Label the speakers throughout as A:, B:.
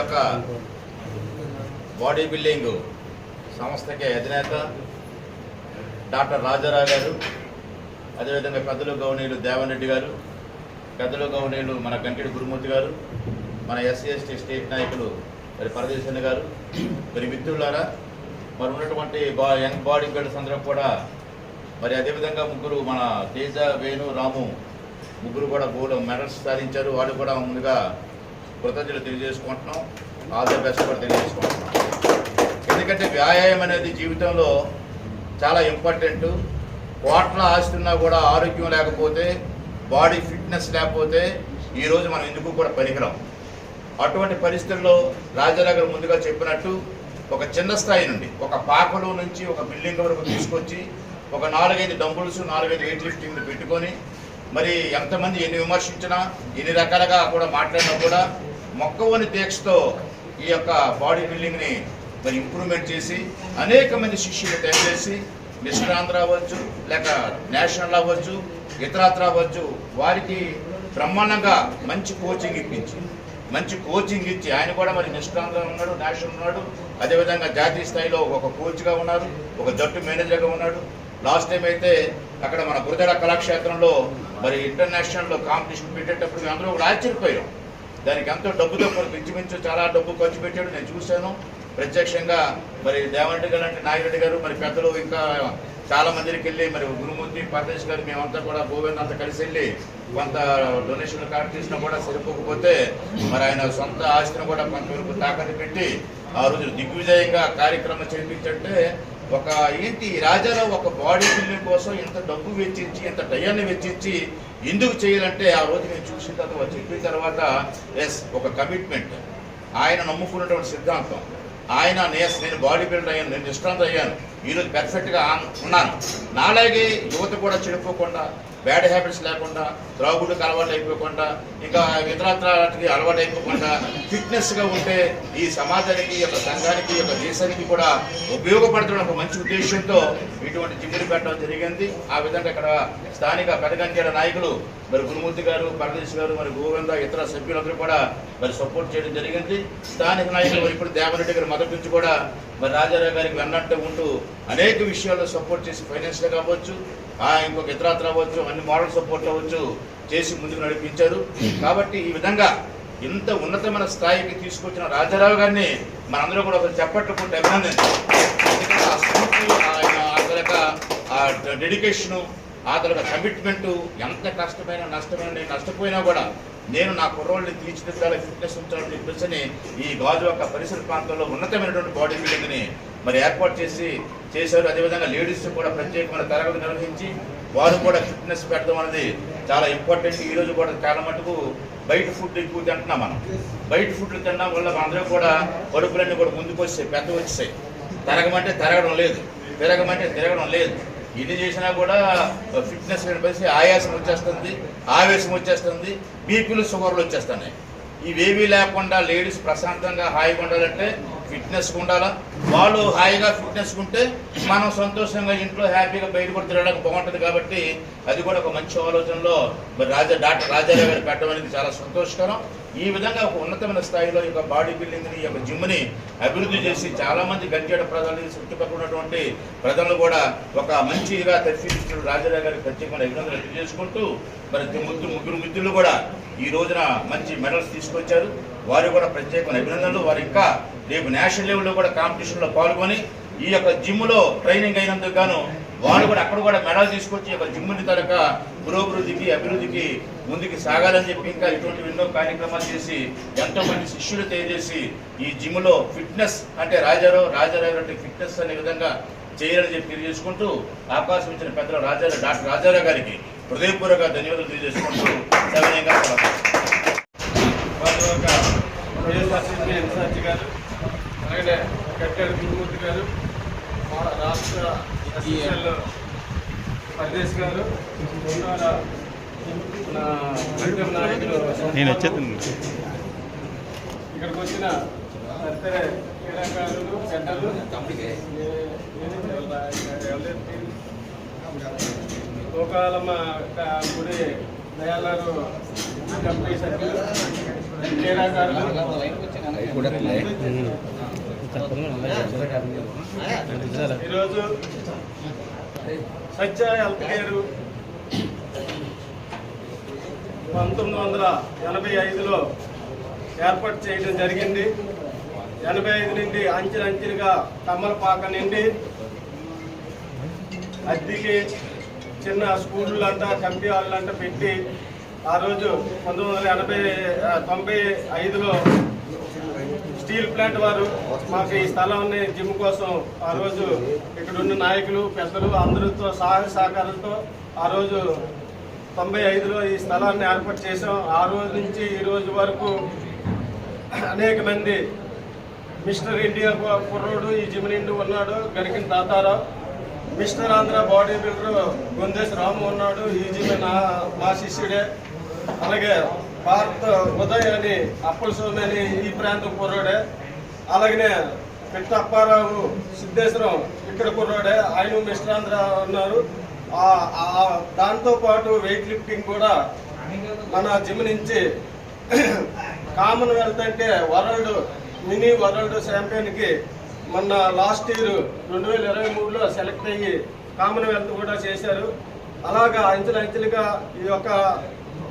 A: యొక్క body building సంస్థకి అధినేత డాక్టర్ రాజారావు గారు అదేవిధంగా పెద్దలు గౌనీయులు దేవన్ రెడ్డి గారు పెద్దలు గౌనీయులు మన గంటిడి గురుమూర్తి గారు మన ఎస్సీ ఎస్టీ స్టేట్ నాయకులు మరి పరదేశన్ గారు. మరి మిత్రులారా మరి ఉన్నటువంటి బా యంగ్ బాడీ బిల్డర్స్ అందరూ కూడా మరి అదేవిధంగా ముగ్గురు మన తేజ వేణు రాము ముగ్గురు కూడా గోల్డ్ మెడల్స్ సాధించారు. వాళ్ళు కూడా ముందుగా కృతజ్ఞతలు తెలియజేసుకుంటున్నాం. ఆల్ ది బెస్ట్ కూడా తెలియజేసుకుంటున్నాం. ఎందుకంటే వ్యాయామం అనేది జీవితంలో చాలా ఇంపార్టెంట్. కోట్ల ఆస్తున్నా కూడా ఆరోగ్యం లేకపోతే బాడీ ఫిట్నెస్ లేకపోతే ఈరోజు మనం ఎందుకు కూడా పనికిరాం. అటువంటి పరిస్థితుల్లో రాజానగర్ ముందుగా చెప్పినట్టు ఒక చిన్న స్థాయి నుండి ఒక పాకలో నుంచి ఒక బిల్డింగ్ వరకు తీసుకొచ్చి ఒక నాలుగైదు డంబుల్స్ నాలుగైదు వెయిట్ లిఫ్టింగ్లు పెట్టుకొని మరి ఎంతమంది ఎన్ని విమర్శించినా ఎన్ని రకాలుగా కూడా మాట్లాడినా కూడా మొక్కవని దీక్షతో ఈ యొక్క బాడీ బిల్డింగ్ని మరి ఇంప్రూవ్మెంట్ చేసి అనేక మంది శిష్యులు తయారు చేసి మిస్టర్ ఆంధ్ర అవ్వచ్చు లేక నేషనల్ అవ్వచ్చు ఇతరత్ర అవ్వచ్చు వారికి బ్రహ్మాండంగా మంచి కోచింగ్ ఇప్పించి మంచి కోచింగ్ ఇచ్చి ఆయన కూడా మరి మిస్టర్ ఆంధ్ర ఉన్నాడు నేషనల్ ఉన్నాడు అదేవిధంగా జాతీయ స్థాయిలో ఒక కోచ్గా ఉన్నారు ఒక జట్టు మేనేజర్గా ఉన్నాడు. లాస్ట్ టైం అయితే అక్కడ మన గురుదడ కళాక్షేత్రంలో మరి ఇంటర్నేషనల్ కాంపిటీషన్ పెట్టేటప్పుడు అందరూ కూడా ఆశ్చర్యపోయాం దానికి ఎంతో డబ్బుతో కొరకు ఇంచుమించు చాలా డబ్బు ఖర్చు పెట్టాడు. నేను చూశాను. ప్రత్యక్షంగా మరి దేవరెడ్డి గారు అంటే నాగిరెడ్డి గారు మరి పెద్దలు ఇంకా చాలా మందికి వెళ్ళి మరి గురుమూర్తి పరదేశ్ గారు మేమంతా కూడా గోవింద్ అంతా కలిసి వెళ్ళి కొంత డొనేషన్ కార్డు చేసినా కూడా సరిపోకపోతే మరి ఆయన సొంత ఆస్తిని కూడా కొంతవరకు తాకట్టు పెట్టి ఆ రోజు దిగ్విజయంగా కార్యక్రమం చేయించంటే ఒక ఏంటి రాజాలో ఒక బాడీ బిల్డింగ్ కోసం ఇంత డబ్బు వెచ్చించి ఇంత టయాన్ని వెచ్చించి ఎందుకు చేయాలంటే ఆ రోజు నేను చూసిన తర్వాత చెప్పిన తర్వాత ఎస్ ఒక కమిట్మెంట్ ఆయన నమ్ముకున్నటువంటి సిద్ధాంతం. ఆయన నేస్ నేను బాడీ బిల్డర్ అయ్యాను నేను నిష్ఠాంత అయ్యాను ఈరోజు పెర్ఫెక్ట్గా ఉన్నాను. నాలాగే యువత కూడా చెడిపోకుండా బ్యాడ్ హ్యాబిట్స్ లేకుండా త్రాగుడుకి అలవాటు అయిపోకుండా ఇంకా ఇతరత్రాలకి అలవాటు అయిపోకుండా ఫిట్నెస్గా ఉంటే ఈ సమాజానికి ఈ యొక్క సంఘానికి ఈ యొక్క దేశానికి కూడా ఉపయోగపడుతున్న ఒక మంచి ఉద్దేశంతో ఇటువంటి జిమ్ములు పెట్టడం జరిగింది. ఆ విధంగా ఇక్కడ స్థానిక పెదగంజల నాయకులు మరి గురుమూర్తి గారు పరదేశ్ గారు మరి గోవింద ఇతర సభ్యులందరూ కూడా మరి సపోర్ట్ చేయడం జరిగింది. స్థానిక నాయకులు ఇప్పుడు దేవరెడ్డి గారి మొదటి నుంచి కూడా మరి రాజారావు గారికి వెన్నట్టు ఉంటూ అనేక విషయాల్లో సపోర్ట్ చేసి ఫైనాన్షియల్ కావచ్చు ఇంకొక ఇతరత్ర అవ్వచ్చు అన్ని మోడల్ సపోర్ట్ అవ్వచ్చు చేసి ముందుకు నడిపించారు. కాబట్టి ఈ విధంగా ఇంత ఉన్నతమైన స్థాయికి తీసుకొచ్చిన రాజారావు గారిని మనందరూ కూడా ఒక చెప్పట్లు కొట్టి అభినందించాలి ఆ స్ఫూర్తి ఆయన ఆ డెడికేషను కమిట్మెంట్ ఎంత కష్టమైన నష్టమైన నేను నష్టపోయినా కూడా నేను నా కుర్రోళ్ళని తీర్చిదిద్దాలి ఫిట్నెస్ ఉంచాలని చెప్పేసి ఈ గాజు యొక్క పరిసర ప్రాంతంలో ఉన్నతమైనటువంటి బాడీ బిల్డింగ్ని మరి ఏర్పాటు చేసి చేశారు. అదేవిధంగా లేడీస్ కూడా ప్రత్యేకమైన తరగతి నిర్వహించి వారు కూడా ఫిట్నెస్ పెట్టడం అనేది చాలా ఇంపార్టెంట్ ఈ రోజు కూడా చాలా మటుకు బయట ఫుడ్ ఎక్కువ తింటున్నాం మనం. బయట ఫుడ్లు తినడం వల్ల మనందరం కూడా కడుపులన్నీ కూడా ముందుకు వచ్చాయి పెద్ద వచ్చేసాయి. తరగమంటే తిరగడం లేదు. తిరగమంటే తిరగడం లేదు. ఇది చేసినా కూడా ఫిట్నెస్ పరిస్థితి ఆయాసం వచ్చేస్తుంది ఆవేశం వచ్చేస్తుంది బీపీలు షుగర్లు వచ్చేస్తున్నాయి. ఇవేవీ లేకుండా లేడీస్ ప్రశాంతంగా హాయిగా ఉండాలంటే ఫిట్నెస్ ఉండాలా? వాళ్ళు హాయిగా ఫిట్నెస్ ఉంటే మనం సంతోషంగా ఇంట్లో హ్యాపీగా బయట కూడా తిరగడానికి బాగుంటుంది కాబట్టి అది కూడా ఒక మంచి ఆలోచనలో మరి రాజా డాక్టర్ రాజారావు గారు పెట్టడం అనేది చాలా సంతోషకరం. ఈ విధంగా ఒక ఉన్నతమైన స్థాయిలో ఈ యొక్క బాడీ బిల్డింగ్ని ఈ యొక్క జిమ్ని అభివృద్ధి చేసి చాలామంది మంది గంజాడ ప్రజలు చుట్టుపక్కల ఉన్నటువంటి ప్రజలు కూడా ఒక మంచిగా తీర్చిదిద్దిన రాజారావు గారికి ప్రత్యేకమైన అభినందనలు తెలియజేసుకుంటూ మరి ముగ్గురు ముగ్గురు మిత్రులు కూడా ఈ రోజున మంచి మెడల్స్ తీసుకొచ్చారు. వారు కూడా ప్రత్యేకమైన అభినందనలు. వారు ఇంకా రేపు నేషనల్ లెవెల్లో కూడా కాంపిటీషన్లో పాల్గొని ఈ యొక్క జిమ్లో ట్రైనింగ్ అయినందుకు గాను వాళ్ళు కూడా అక్కడ కూడా మెడల్ తీసుకొచ్చి ఒక యొక్క జిమ్ని తరక పురోభివృద్ధికి అభివృద్ధికి ముందుకు సాగాలని చెప్పి ఇంకా ఇటువంటి ఎన్నో కార్యక్రమాలు చేసి ఎంతో మంది శిష్యులు తెలియజేసి ఈ జిమ్లో ఫిట్నెస్ అంటే రాజారావు రాజారావు అంటే ఫిట్నెస్ అనే విధంగా చేయాలని చెప్పి తెలియజేసుకుంటూ అవకాశం ఇచ్చిన పెద్దల రాజారావు డాక్టర్ రాజారావు గారికి హృదయపూర్వక ధన్యవాదాలు తెలియజేసుకుంటూ సవినయంగా సెలవు.
B: ఇన్ఛార్జి గారు కట్టెల గురుమూర్తి గారు మా రాష్ట్ర పరదేశ్ గారు నాయకులు
C: నేను వచ్చేది
B: ఇక్కడికి వచ్చిన ఇతర క్రీడాకారులు పెద్దలు గోకాలమ్మ గుడి దయాలారు కమిటీ సభ్యులు క్రీడాకారులు ఈరోజు సత్య హెల్త్ కేర్ పంతొమ్మిది వందల ఎనభై ఐదులో ఏర్పాటు చేయడం జరిగింది. ఎనభై ఐదు నుండి అంచెలంచెలుగా తమ్మలపాక నుండి అద్దెకి చిన్న స్కూళ్ళు అంట కమిటీ హాళ్ళు పెట్టి ఆ రోజు పంతొమ్మిది వందల ఎనభై తొంభై ఐదులో స్టీల్ ప్లాంట్ వారు మాకు ఈ స్థలాన్ని జిమ్ కోసం ఆ రోజు ఇక్కడ ఉన్న నాయకులు పెద్దలు అందరితో సహాయ సహకారంతో ఆ రోజు తొంభై ఐదులో ఈ స్థలాన్ని ఏర్పాటు చేసాం ఆ రోజు నుంచి ఈ రోజు వరకు అనేక మంది మిస్టర్ ఇండియా కుర్రోడు ఈ జిమ్ నిండు ఉన్నాడు Garikina Tatarao. Mister Andhra body builder Gondesh Ramu ఉన్నాడు ఈ జిమ్ నా మా శిష్యుడే. అలాగే భారత్ ఉదయ్ అని అప్పలస్వామి అని ఈ ప్రాంతం కుర్రాడే అలాగనే పిట్ట అప్పారావు సిద్ధేశ్వరం ఇక్కడ కుర్రాడే ఆయన మిస్టర్ ఆంధ్ర ఉన్నారు దాంతోపాటు దాంతో పాటు వెయిట్ లిఫ్టింగ్ కూడా మన జిమ్ నుంచి కామన్వెల్త్ అంటే వరల్డ్ మినీ వరల్డ్ ఛాంపియన్కి మొన్న లాస్ట్ ఇయర్ రెండు వేల ఇరవై మూడులో సెలెక్ట్ అయ్యి కామన్వెల్త్ కూడా చేశారు. అలాగా అంచెలు అంచెలుగా ఈ యొక్క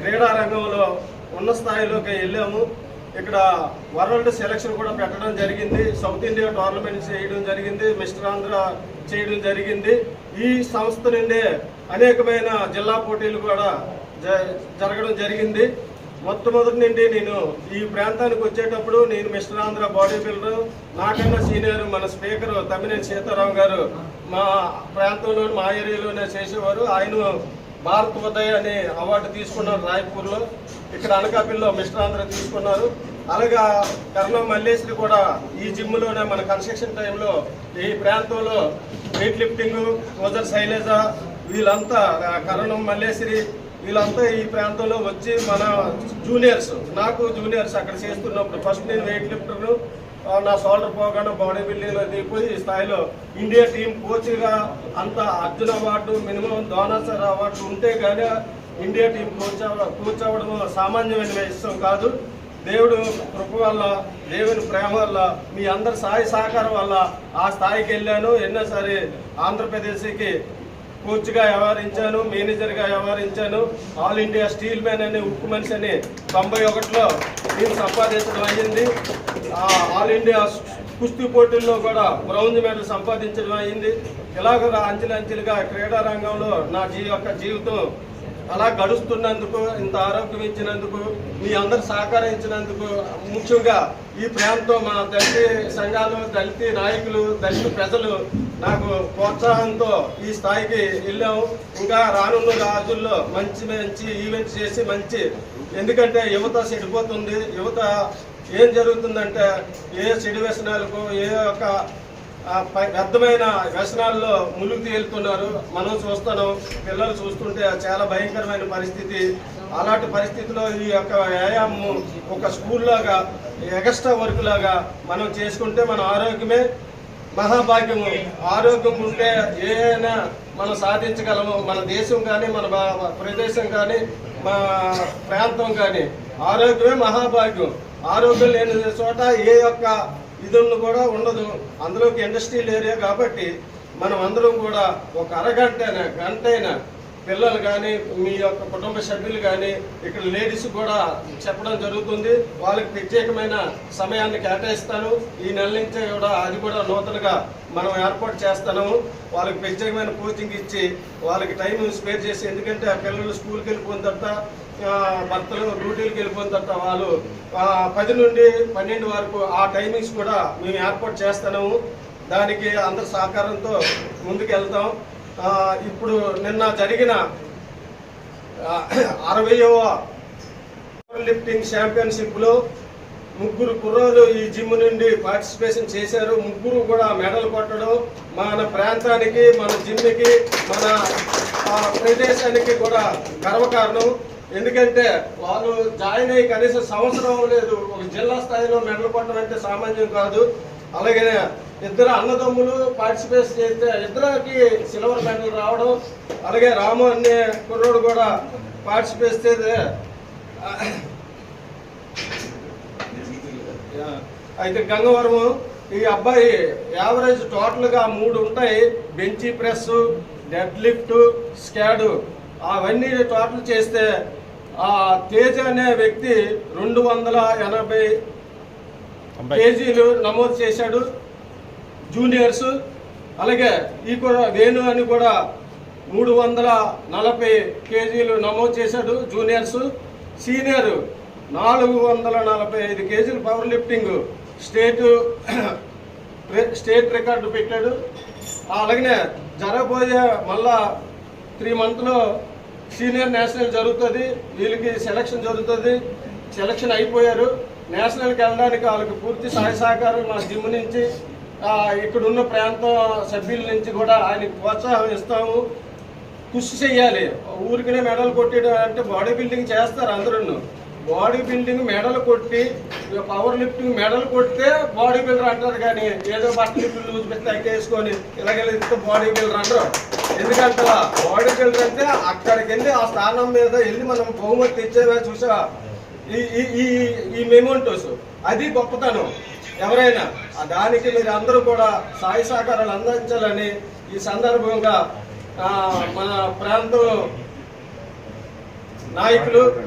B: క్రీడా రంగంలో ఉన్న స్థాయిలోకి వెళ్ళాము. ఇక్కడ వరల్డ్ సెలక్షన్ కూడా పెట్టడం జరిగింది. సౌత్ ఇండియా టోర్నమెంట్ చేయడం జరిగింది. మిస్టర్ ఆంధ్ర చేయడం జరిగింది. ఈ సంస్థ నుండే అనేకమైన జిల్లా పోటీలు కూడా జ- జరగడం జరిగింది. మొట్టమొదటి నుండి నేను ఈ ప్రాంతానికి వచ్చేటప్పుడు నేను మిస్టర్ ఆంధ్ర బాడీ బిల్డర్ నాకన్నా సీనియర్ మన స్పీకర్ తమ్మినేని సీతారాం గారు మా ప్రాంతంలో మా ఏరియాలోనే చేసేవారు. ఆయన భారత్ ఉదయ్ అనే అవార్డు తీసుకున్నారు రాయ్పూర్లో. ఇక్కడ అనకాపల్లిలో మిస్టర్ ఆంధ్ర తీసుకున్నారు. అలాగా కర్ణం మల్లేశ్వరి కూడా ఈ జిమ్లోనే మన కన్స్ట్రక్షన్ టైంలో ఈ ప్రాంతంలో వెయిట్ లిఫ్టింగ్ ఓజర్ శైలేజ వీళ్ళంతా ఆ, కరణం మల్లేశ్వరి వీళ్ళంతా ఈ ప్రాంతంలో వచ్చి మన జూనియర్స్ నాకు జూనియర్స్ అక్కడ చేస్తున్నప్పుడు ఫస్ట్ నేను వెయిట్ లిఫ్టర్ను నా షోల్డర్ పోగానే బాడీ బిల్డింగ్లో దిగిపోయి ఈ స్థాయిలో ఇండియా టీం కోచ్గా అంత అర్జున్ అవార్డు మినిమం దోనాసర్ అవార్డు ఉంటే కానీ ఇండియా టీం కోచ్ కోచ్ అవ్వడం సామాన్యమైన ఇష్టం కాదు. దేవుడు కృప వల్ల దేవుని ప్రేమ వల్ల మీ అందరి సహాయ సహకారం వల్ల ఆ స్థాయికి వెళ్ళాను. ఎన్నోసారి ఆంధ్రప్రదేశ్కి కోచ్గా వ్యవహరించాను మేనేజర్గా వ్యవహరించాను. ఆల్ ఇండియా స్టీల్ మ్యాన్ అనే ఉక్కు మనిషి అని తొంభై ఒకటిలో నేను సంపాదించడం అయ్యింది. ఆల్ ఇండియా కుస్తీ పోటీల్లో కూడా బ్రౌంజ్ మెడల్ సంపాదించడం అయింది. ఇలాగ అంచెలంచెలుగా క్రీడా రంగంలో నా జీ యొక్క జీవితం అలా గడుస్తున్నందుకు ఇంత ఆరోగ్యం ఇచ్చినందుకు మీ అందరు సహకరించినందుకు ముఖ్యంగా ఈ ప్రాంతం మా దళిత సంఘాలు దళిత నాయకులు దళిత ప్రజలు నాకు ప్రోత్సాహంతో ఈ స్థాయికి వెళ్ళాము ఇంకా రానున్న రోజుల్లో మంచి మంచి ఈవెంట్స్ చేసి మంచి ఎందుకంటే యువత చెడిపోతుంది. యువత ఏం జరుగుతుందంటే ఏ చెడు వ్యసనాలకు ఏ యొక్క పై- వ్యర్థమైన వ్యసనాల్లో ములుగు తేలుతున్నారు. మనం చూస్తున్నాం పిల్లలు చూస్తుంటే చాలా భయంకరమైన పరిస్థితి. అలాంటి పరిస్థితిలో ఈ యొక్క వ్యాయామం ఒక స్కూల్ లాగా ఎగస్ట్రా వర్క్ లాగా మనం చేసుకుంటే మన ఆరోగ్యమే మహాభాగ్యము. ఆరోగ్యం ఉంటే ఏదైనా మనం సాధించగలము. మన దేశం కానీ మన ప్రదేశం కానీ మా ప్రాంతం కానీ ఆరోగ్యమే మహాభాగ్యం. ఆరోగ్యం లేని చోట ఏ యొక్క ఇదులను కూడా ఉండదు. అందులోకి ఇండస్ట్రియల్ ఏరియా కాబట్టి మనం అందరం కూడా ఒక అరగంట గంట అయినా పిల్లలు కానీ మీ యొక్క కుటుంబ సభ్యులు కానీ ఇక్కడ లేడీస్ కూడా చెప్పడం జరుగుతుంది. వాళ్ళకి ప్రత్యేకమైన సమయాన్ని కేటాయిస్తాను. ఈ నెల నుంచే కూడా అది కూడా నూతనగా మనం ఏర్పాటు చేస్తాము వాళ్ళకి ప్రత్యేకమైన కోచింగ్ ఇచ్చి వాళ్ళకి టైం స్పేర్ చేసి ఎందుకంటే ఆ పిల్లలు స్కూల్కి వెళ్ళిపోయిన తర్వాత భర్తలు డ్యూటీలకు వెళ్ళిపోయిన తర్వాత వాళ్ళు పది నుండి పన్నెండు వరకు ఆ టైమింగ్స్ కూడా మేము ఏర్పాటు చేస్తున్నాము. దానికి అందరి సహకారంతో ముందుకు వెళ్తాం. ఇప్పుడు నిన్న జరిగిన అరవయవ లిఫ్టింగ్ ఛాంపియన్షిప్లో ముగ్గురు కుర్రోలు ఈ జిమ్ నుండి పార్టిసిపేషన్ చేశారు. ముగ్గురు కూడా మెడల్ కొట్టడం మన ప్రాంతానికి మన జిమ్కి మన ప్రదేశానికి కూడా గర్వకారణం. ఎందుకంటే వాళ్ళు జాయిన్ అయ్యి కనీసం సంవత్సరం లేదు ఒక జిల్లా స్థాయిలో మెడల్ కొట్టడం అంటే సామాన్యం కాదు. అలాగే ఇద్దరు అన్నదమ్ములు పార్టిసిపేట్ చేస్తే ఇద్దరికి సిల్వర్ మెడల్ రావడం అలాగే రాము అనే కుర్రోడు కూడా పార్టిసిపేట్ చేస్తే అయితే గంగవరం ఈ అబ్బాయి యావరేజ్ టోటల్గా మూడు ఉంటాయి. Bench press dead lift squat అవన్నీ టోటల్ చేస్తే ఆ తేజ్ అనే వ్యక్తి రెండు వందల ఎనభై కేజీలు నమోదు చేశాడు. జూనియర్స్. అలాగే ఈ కూడా వేణు అని కూడా మూడు వందల నలభై కేజీలు నమోదు చేశాడు జూనియర్స్. సీనియర్ నాలుగు వందల నలభై ఐదు కేజీలు power lifting state state record పెట్టాడు. అలాగనే జరగబోయే మళ్ళా త్రీ మంత్లో సీనియర్ నేషనల్ జరుగుతుంది వీళ్ళకి సెలక్షన్ జరుగుతుంది. సెలక్షన్ అయిపోయారు. నేషనల్కి వెళ్ళడానికి వాళ్ళకి పూర్తి సహాయ సహకారం మా జిమ్ నుంచి ఇక్కడున్న ఇక్కడ ఉన్న ప్రాంత సభ్యుల నుంచి కూడా ఆయనకి ప్రోత్సాహం ఇస్తాము. కృషి చెయ్యాలి. ఊరికనే మెడల్ కొట్టడం అంటే బాడీ బిల్డింగ్ చేస్తారు అందరూ బాడీ బిల్డింగ్ మెడల్ కొట్టి పవర్ లిఫ్టింగ్ మెడల్ కొడితే బాడీ బిల్డర్ అంటారు కానీ ఏదో బట్టలు బిల్లు చూపిస్తే ఎక్కేసుకొని ఇలాగెళ్తే బాడీ బిల్డర్ అంటారు. ఎందుకంటే బాడీ బిల్డర్ అక్కడికి వెళ్ళి ఆ స్థానం మీద వెళ్ళి మనం బహుమతి తెచ్చేవా చూసా. ఈ ఈ ఈ- మెమోంటోస్. అది గొప్పతనం. ఎవరైనా ఆ దానికి మీరు అందరూ కూడా సాయి సహకారాలు అందించాలని ఈ సందర్భంగా మన ప్రాంతం నాయకులు